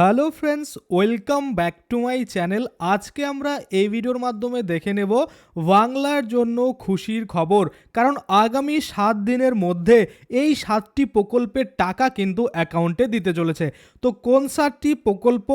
Hello friends, welcome back to my channel. আজকে আমরা এই ভিডিওর মাধ্যমে দেখে নেব বাংলার জন্য খুশির খবর। কারণ আগামী সাত দিনের মধ্যে এই সাতটি প্রকল্পের টাকা কিন্তু অ্যাকাউন্টে দিতে চলেছে। তো কোন সাতটি প্রকল্প,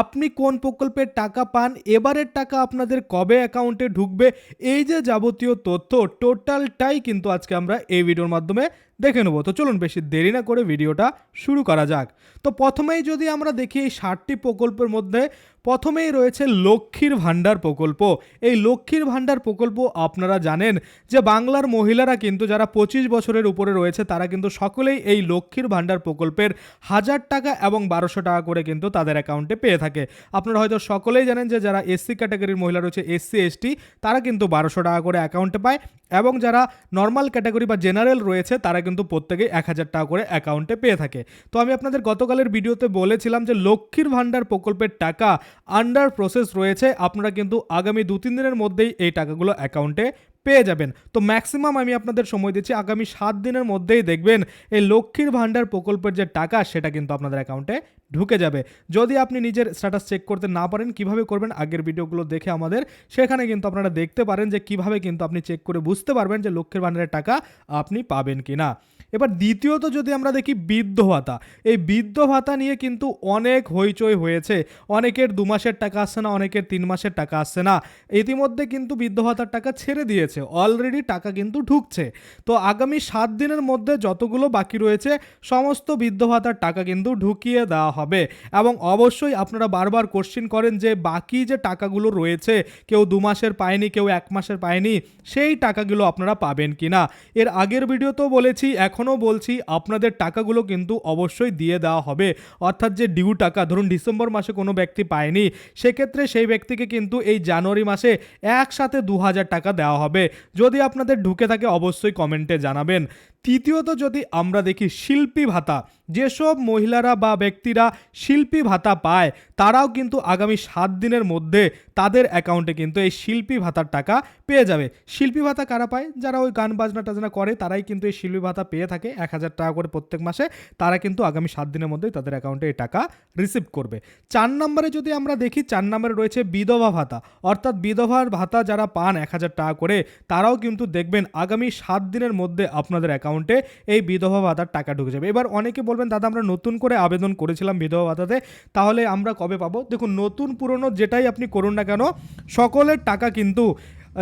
আপনি কোন প্রকল্পের টাকা পান, এবারের টাকা আপনাদের কবে অ্যাকাউন্টে ঢুকবে, এই যে যাবতীয় তথ্য, টোটালটাই কিন্তু আজকে আমরা এই ভিডিওর মাধ্যমে দেখে নেব। তো চলুন বেশি দেরি না করে ভিডিওটা শুরু করা যাক। তো প্রথমেই যদি আমরা দেখি এই ষাটটি প্রকল্পের মধ্যে প্রথমেই রয়েছে লক্ষ্মীর ভাণ্ডার প্রকল্প। এই লক্ষ্মীর ভাণ্ডার প্রকল্প আপনারা জানেন যে বাংলার মহিলারা কিন্তু যারা পঁচিশ বছরের উপরে রয়েছে, তারা কিন্তু সকলেই এই লক্ষ্মীর ভাণ্ডার প্রকল্পের হাজার টাকা এবং বারোশো টাকা করে কিন্তু তাদের অ্যাকাউন্টে পেয়ে থাকে। আপনারা হয়তো সকলেই জানেন যে যারা এসসি ক্যাটাগরির মহিলা রয়েছে এসসি এসটি তারা কিন্তু বারোশো টাকা করে অ্যাকাউন্টে পায়। এবং যারা নর্মাল ক্যাটাগরি বা জেনারেল রয়েছে, তারা কিন্তু প্রত্যেকেই এক হাজার টাকা করে অ্যাকাউন্টে পেয়ে থাকে। তো আমি আপনাদের গতকালের ভিডিওতে বলেছিলাম যে লক্ষ্মীর ভাণ্ডার প্রকল্পের টাকা আন্ডার প্রসেস রয়েছে। আপনারা কিন্তু আগামী দু তিন দিনের মধ্যেই এই টাকাগুলো অ্যাকাউন্টে পেয়ে যাবেন। তো ম্যাক্সিমাম আমি আপনাদের সময় দিচ্ছি, আগামী সাত দিনের মধ্যেই দেখবেন এই লক্ষ্মীর ভাণ্ডার প্রকল্পের যে টাকা, সেটা কিন্তু আপনাদের অ্যাকাউন্টে ঢুকে যাবে। যদি আপনি নিজের স্ট্যাটাস চেক করতে না পারেন, কীভাবে করবেন আগের ভিডিওগুলো দেখে আমাদের, সেখানে কিন্তু আপনারা দেখতে পারেন যে কীভাবে কিন্তু আপনি চেক করে বুঝতে পারবেন যে লক্ষ্মীর ভাণ্ডারের টাকা আপনি পাবেন কি না এবার দ্বিতীয়ত যদি আমরা দেখি বৃদ্ধ ভাতা, এই বৃদ্ধ ভাতা নিয়ে কিন্তু অনেক হইচই হয়েছে। অনেকের দু মাসের টাকা আসছে না, অনেকের তিন মাসের টাকা আসছে না। ইতিমধ্যে কিন্তু বৃদ্ধ ভাতার টাকা ছেড়ে দিয়েছে। অলরেডি টাকা কিন্তু ঢুকছে। তো আগামী সাত দিনের মধ্যে যতগুলো বাকি রয়েছে, সমস্ত বৃদ্ধ ভাতার টাকা কিন্তু ঢুকিয়ে দেওয়া হবে। এবং অবশ্যই আপনারা বারবার কোশ্চিন করেন যে বাকি যে টাকাগুলো রয়েছে, কেউ দু মাসের পায়নি, কেউ এক মাসের পায়নি, সেই টাকাগুলো আপনারা পাবেন কি না এর আগের ভিডিওতেও বলেছি এখনও বলছি, আপনাদের টাকাগুলো কিন্তু অবশ্যই দিয়ে দেওয়া হবে। অর্থাৎ যে ডিউ টাকা, ধরুন ডিসেম্বর মাসে কোনো ব্যক্তি পায়নি, সেক্ষেত্রে সেই ব্যক্তিকে কিন্তু এই জানুয়ারি মাসে একসাথে দু হাজার টাকা দেওয়া হবে। যদি আপনাদের ঢুকে থাকে, অবশ্যই কমেন্টে জানাবেন। তৃতীয়ত যদি আমরা দেখি শিল্পী ভাতা, যেসব মহিলারা বা ব্যক্তিরা শিল্পী ভাতা পায়, তারাও কিন্তু আগামী সাত দিনের মধ্যে তাদের অ্যাকাউন্টে কিন্তু এই শিল্পী ভাতার টাকা পেয়ে যাবে। শিল্পী ভাতা কারা পায়? যারা ওই গান বাজনা টাজনা করে, তারাই কিন্তু এই শিল্পী ভাতা পেয়ে থাকে এক হাজার টাকা করে প্রত্যেক মাসে। তারা কিন্তু আগামী সাত দিনের মধ্যেই তাদের অ্যাকাউন্টে এই টাকা রিসিভ করবে। চার নম্বরে যদি আমরা দেখি, চার নম্বরে রয়েছে বিধবা ভাতা। অর্থাৎ বিধবার ভাতা যারা পান এক হাজার টাকা করে, তারাও কিন্তু দেখবেন আগামী সাত দিনের মধ্যে আপনাদের অ্যাকাউন্টে এই বিধবা ভাতার টাকা ঢুকে যাবে। এবার অনেকে বলবেন, দাদা, আমরা নতুন করে আবেদন করেছিলাম বিধবা ভাতাতে, তাহলে আমরা কবে পাবো? দেখুন, নতুন পুরনো যেটাই আপনি করুন না কেন, সকলের টাকা কিন্তু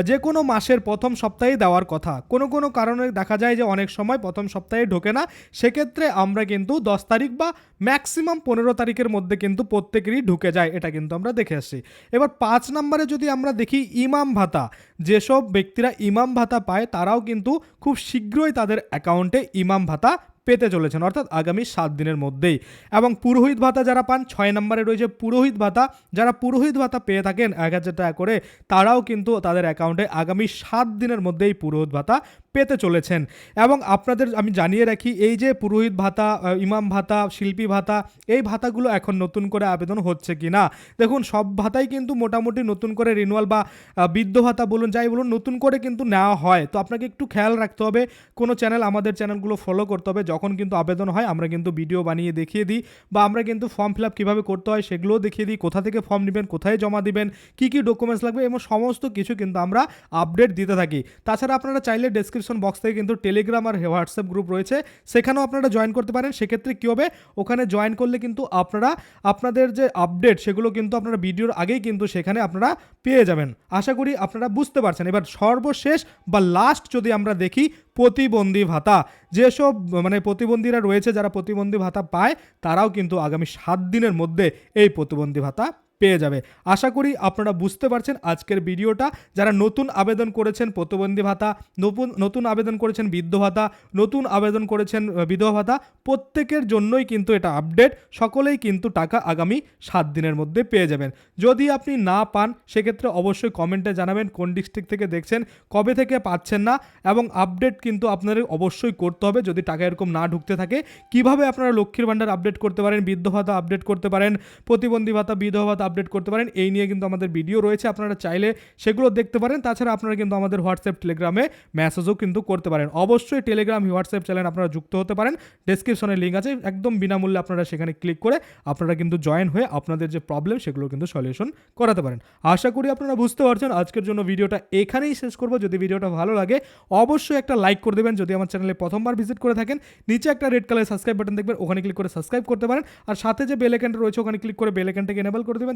যে কোনো মাসের প্রথম সপ্তাহেই দেওয়ার কথা। কোনো কোনো কারণে দেখা যায় যে অনেক সময় প্রথম সপ্তাহে ঢোকে না। সেক্ষেত্রে আমরা কিন্তু দশ তারিখ বা ম্যাক্সিমাম পনেরো তারিখের মধ্যে কিন্তু প্রত্যেকেরই ঢুকে যায়, এটা কিন্তু আমরা দেখে আসছি। এবার পাঁচ নম্বরে যদি আমরা দেখি ইমাম ভাতা, যেসব ব্যক্তিরা ইমাম ভাতা পায়, তারাও কিন্তু খুব শীঘ্রই তাদের অ্যাকাউন্টে ইমাম ভাতা পেতে চলেছেন, অর্থাৎ আগামী সাত দিনের মধ্যেই। এবং পুরোহিত ভাতা যারা পান, ছয় নম্বরে রয়েছে পুরোহিত ভাতা। যারা পুরোহিত ভাতা পেয়ে থাকেন এক হাজার টাকা করে, তারাও কিন্তু তাদের অ্যাকাউন্টে আগামী সাত দিনের মধ্যেই পুরোহিত ভাতা পেতে চলেছেন। এবং আপনাদের আমি জানিয়ে রাখি, এই যে পুরোহিত ভাতা ইমাম ভাতা, শিল্পী ভাতা, এই ভাতাগুলো এখন নতুন করে আবেদন হচ্ছে কি না? দেখুন, সব ভাতাই কিন্তু মোটামুটি নতুন করে রিনুয়াল বা বৃদ্ধ ভাতা বলুন, যাই বলুন, নতুন করে কিন্তু নেওয়া হয়। তো আপনাকে একটু খেয়াল রাখতে হবে, কোনো চ্যানেল আমাদের চ্যানেলগুলো ফলো করতে হবে। যখন কিন্তু আবেদন হয়, আমরা কিন্তু ভিডিও বানিয়ে দেখিয়ে দিই বা আমরা কিন্তু ফর্ম ফিল আপ কীভাবে করতে হয় সেগুলোও দেখিয়ে দিই, কোথা থেকে ফর্ম নেবেন, কোথায় জমা দিবেন, কী কী ডকুমেন্টস লাগবে, এবং সমস্ত কিছু কিন্তু আমরা আপডেট দিতে থাকি। তাছাড়া আপনারা চাইলে ডেসক্রিপশন বক্স থেকে কিন্তু টেলিগ্রাম আর হোয়াটসঅ্যাপ গ্রুপ রয়েছে। সেখানেও আপনারা জয়েন করতে পারেন। সেক্ষেত্রে কী হবে? ওখানে জয়েন করলে কিন্তু আপনারা, আপনাদের যে আপডেট সেগুলো কিন্তু আপনারা ভিডিওর আগেই কিন্তু সেখানে আপনারা পেয়ে যাবেন। আশা করি আপনারা বুঝতে পারছেন। এবার সর্বশেষ বা লাস্ট যদি আমরা দেখি, প্রতিবন্ধী ভাতা। যেসব মানে প্রতিবন্ধীরা রয়েছে, যারা প্রতিবন্ধী ভাতা পায়, তারাও কিন্তু আগামী সাত দিনের মধ্যে এই প্রতিবন্ধী ভাতা পেয়ে যাবে। আশা করি আপনারা বুঝতে পারছেন আজকের ভিডিওটা। যারা নতুন আবেদন করেছেন প্রতিবন্ধী ভাতা, নতুন নতুন আবেদন করেছেন বৃদ্ধ ভাতা, নতুন আবেদন করেছেন বিধবা ভাতা, প্রত্যেকের জন্যই কিন্তু এটা আপডেট। সকলেই কিন্তু টাকা আগামী সাত দিনের মধ্যে পেয়ে যাবেন। যদি আপনি না পান, সেক্ষেত্রে অবশ্যই কমেন্টে জানাবেন কোন ডিস্ট্রিক্ট থেকে দেখছেন, কবে থেকে পাচ্ছেন না, এবং আপডেট কিন্তু আপনাদের অবশ্যই করতে হবে। যদি টাকা এরকম না ঢুকতে থাকে, কীভাবে আপনারা লক্ষ্মীর ভাণ্ডার আপডেট করতে পারেন, বৃদ্ধ ভাতা আপডেট করতে পারেন, প্রতিবন্ধী ভাতা, বিধবা ভাতা আপডেট করতে পারেন। এই নিয়ে কিন্তু আমাদের ভিডিও রয়েছে, আপনারা চাইলে সেগুলো দেখতে পারেন। তাছাড়া আপনারা কিন্তু আমাদের হোয়াটসঅ্যাপ, টেলিগ্রামে মেসেজও কিন্তু করতে পারেন। অবশ্যই টেলিগ্রাম, হোয়াটসঅ্যাপ চ্যানেল আপনারা যুক্ত হতে পারেন। ডেসক্রিপশনে লিঙ্ক আছে, একদম বিনামূল্যে আপনারা সেখানে ক্লিক করে আপনারা কিন্তু জয়েন হয়ে আপনাদের যে প্রবলেম সেগুলো কিন্তু সলিউশন করাতে পারেন। আশা করি আপনারা বুঝতে পারছেন। আজকের জন্য ভিডিওটা এখানেই শেষ করব। যদি ভিডিওটা ভালো লাগে, অবশ্যই একটা লাইক করে দেবেন। যদি আমার চ্যানেলে প্রথমবার ভিজিট করে থাকেন, নিচে একটা রেড কালার সাবস্ক্রাইব বাটন দেখবেন, ওখানে ক্লিক করে সাবস্ক্রাইব করতে পারেন। আর সাথে যে বেল আইকনটা রয়েছে, ওখানে ক্লিক করে বেল আইকনটাকে এনেবল করে দেবেন।